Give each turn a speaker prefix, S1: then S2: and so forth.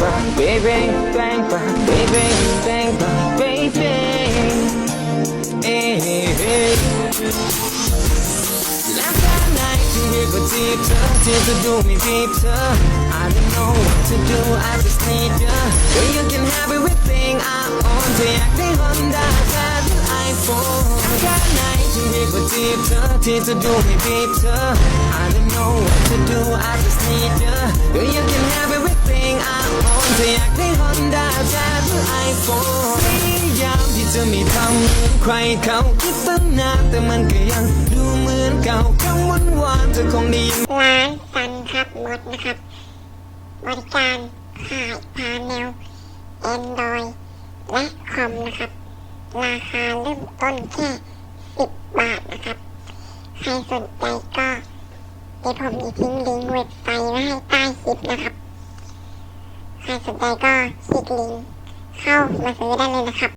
S1: bang bang, baby, bang bang, bang bang, Last night you hit deeper, tears to do me deeper. I don't know what to do, I just need you. You can have everything I own, the acting Honda, that iPhone. Last night you hit deeper, tears to do me deeper. I don't know what to do, I just need you own เธออยากได้ Honda แค่หรือ iPhone พยายามที่จะไม่ทำเหมือนใครเขาคิดตั้งนานแต่มันก็ยังดูเหมือนเก่าคำหวานหวานๆเธอคงได้ยิน
S2: ร้านซันครับมดนะครับ บริการขายพาแนว Android และคอมนะครับ ราคาเริ่มต้นแค่ 10 บาทนะครับ ใครสนใจก็เดี๋ยวผมจะทิ้งลิงก์เว็บไซต์ไว้ให้ใต้คลิปนะครับ ใครสนใจก็คลิกลิงก์เข้ามาซื้อได้เลยนะครับ